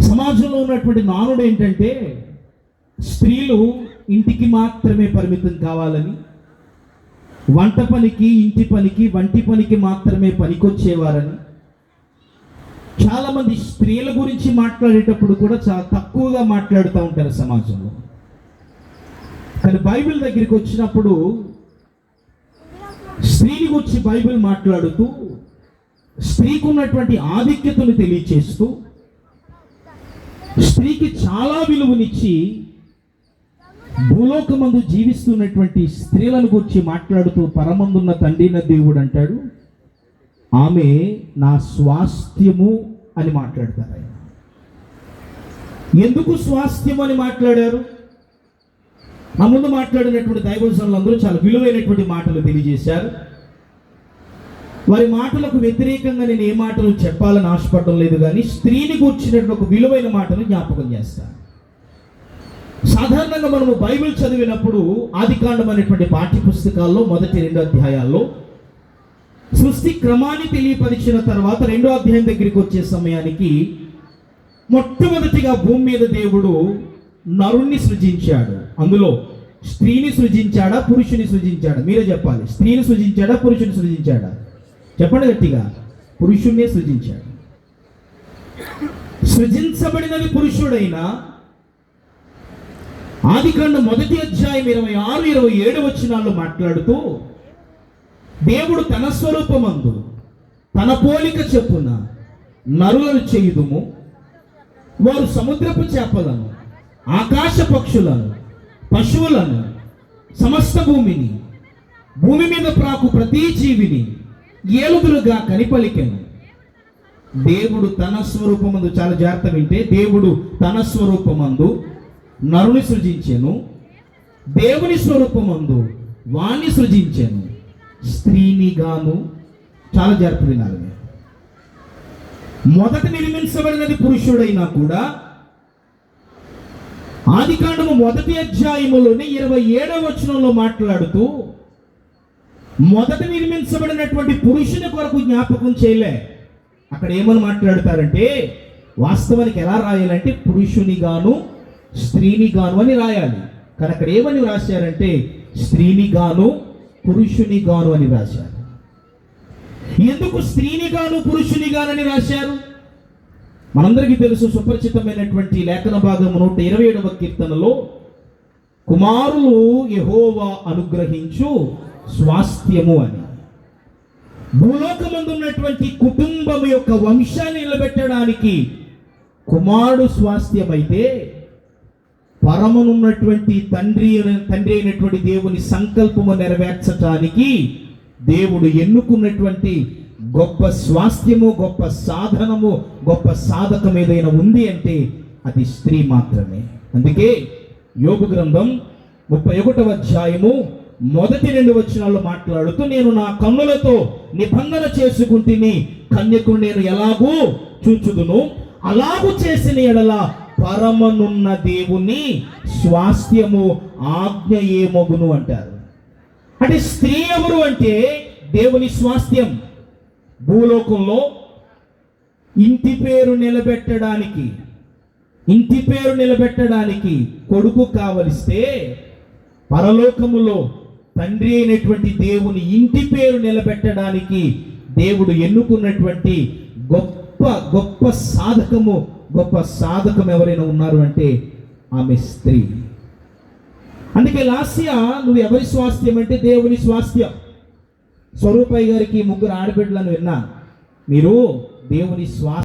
సమాజంలో ఉన్నటువంటి నానుడు ఏంటంటే స్త్రీలు ఇంటికి మాత్రమే పరిమితం కావాలని వంట పనికి ఇంటి పనికి వంటి పనికి మాత్రమే పనికొచ్చేవారని. చాలామంది స్త్రీల గురించి మాట్లాడేటప్పుడు కూడా చాలా తక్కువగా మాట్లాడుతూ ఉంటారు సమాజంలో. కానీ బైబిల్ దగ్గరికి వచ్చినప్పుడు స్త్రీని గురించి బైబిల్ మాట్లాడుతూ స్త్రీకున్నటువంటి ఆధిక్యతను తెలియచేస్తూ స్త్రీకి చాలా విలువనిచ్చి భూలోకమందు జీవిస్తున్నటువంటి స్త్రీలను గురించి మాట్లాడుతూ పరమందున్న తండ్రిన దేవుడు అంటాడు ఆమె నా స్వాస్థ్యము అని మాట్లాడతారు ఆయన. ఎందుకు స్వాస్థ్యం అని మాట్లాడారు? నా ముందు మాట్లాడినటువంటి దైవజనులు అందరూ చాలా విలువైనటువంటి మాటలు తెలియజేశారు. వారి మాటలకు వ్యతిరేకంగా నేను ఏ మాటలు చెప్పాలని ఆశపడడం లేదు కానీ స్త్రీని కూర్చున్నటువంటి ఒక విలువైన మాటను జ్ఞాపకం చేస్తాను సాధారణంగా మనము బైబిల్ చదివినప్పుడు ఆదికాండం అనేటువంటి పాఠ్య పుస్తకాల్లో మొదటి రెండు అధ్యాయాల్లో సృష్టి క్రమాన్ని తెలియపరిచిన తర్వాత రెండో అధ్యాయం దగ్గరికి వచ్చే సమయానికి మొట్టమొదటిగా భూమి మీద దేవుడు నరుణ్ణి సృజించాడు. అందులో స్త్రీని సృజించాడా పురుషుని సృజించాడా? మీరే చెప్పాలి. స్త్రీని సృజించాడా పురుషుని సృజించాడా? చెప్పండి గట్టిగా. పురుషుణ్ణే సృజించాడు. సృజించబడినది పురుషుడైనా ఆదికాండ మొదటి అధ్యాయం ఇరవై ఆరు ఇరవై ఏడు వచ్చినాల్లో మాట్లాడుతూ దేవుడు తన స్వరూపమందు తన పోలిక చెప్పున నరులను చేయుదుము. వారు సముద్రపు చేపలను ఆకాశ పక్షులను పశువులను సమస్త భూమిని భూమి మీద ప్రాకు ప్రతి జీవిని ఏలుగులుగా కనిపలికెను. దేవుడు తన స్వరూపమందు చాలా జాగ్రత్త వింటే దేవుడు తన స్వరూపమందు నరుని సృజించెను. దేవుని స్వరూపమందు వాణ్ణి సృజించాను. స్త్రీని గాను చాలా జాగ్రత్త వినాలి. మొదట నిర్మించబడినది పురుషుడైనా కూడా ఆదికాండము మొదటి అధ్యాయములోనే ఇరవై ఏడవ వచనంలో మాట్లాడుతూ మొదట నిర్మించబడినటువంటి పురుషుని కొరకు జ్ఞాపకం చేయలే. అక్కడ ఏమని మాట్లాడతారంటే వాస్తవానికి ఎలా రాయాలంటే పురుషుని గాను స్త్రీని గాను అని రాయాలి. కానీ అక్కడ ఏమని రాశారంటే స్త్రీని గాను పురుషుని గాను అని రాశారు. ఎందుకు స్త్రీని గాను పురుషుని గానని రాశారు? మనందరికీ తెలుసు సుపరిచితమైనటువంటి లేఖన భాగం నూట ఇరవై ఏడవ కీర్తనలో కుమారులు యహోవా అనుగ్రహించు స్వాస్థ్యము అని. భూలోకమందు ఉన్నటువంటి కుటుంబం యొక్క వంశాన్ని నిలబెట్టడానికి కుమారుడు స్వాస్థ్యమైతే పరమనున్నటువంటి తండ్రి తండ్రి అయినటువంటి దేవుని సంకల్పము నెరవేర్చటానికి దేవుడు ఎన్నుకున్నటువంటి గొప్ప స్వాస్థ్యము గొప్ప సాధనము గొప్ప సాధకం ఏదైనా ఉంది అంటే అది స్త్రీ మాత్రమే. అందుకే యోగ గ్రంథం ముప్పై ఒకటవ అధ్యాయము మొదటి రెండు వచనాల్లో మాట్లాడుతూ నేను నా కన్నులతో నిబంధన చేసుకుంటుని కన్యకు నేను ఎలాగూ చూచుదును? అలాగూ చేసిన ఎడల పరమనున్న దేవుని స్వాస్థ్యము ఆజ్ఞ ఏమగును? అంటారు. అంటే స్త్రీ ఎవరు అంటే దేవుని స్వాస్థ్యం. భూలోకంలో ఇంటి పేరు నిలబెట్టడానికి ఇంటి పేరు నిలబెట్టడానికి కొడుకు కావలిస్తే పరలోకములో తండ్రి అయినటువంటి దేవుని ఇంటి పేరు నిలబెట్టడానికి దేవుడు ఎన్నుకున్నటువంటి గొప్ప గొప్ప సాధకము గొప్ప సాధకం ఎవరైనా ఉన్నారు అంటే ఆమె స్త్రీ. అందుకే లాస్య నువ్వు ఎవరి స్వాస్థ్యం అంటే దేవుని స్వాస్థ్యం. స్వరూపయ్య గారికి ముగ్గురు ఆడబిడ్డలను విన్నా మీరు దేవుని స్వాస్థ్యం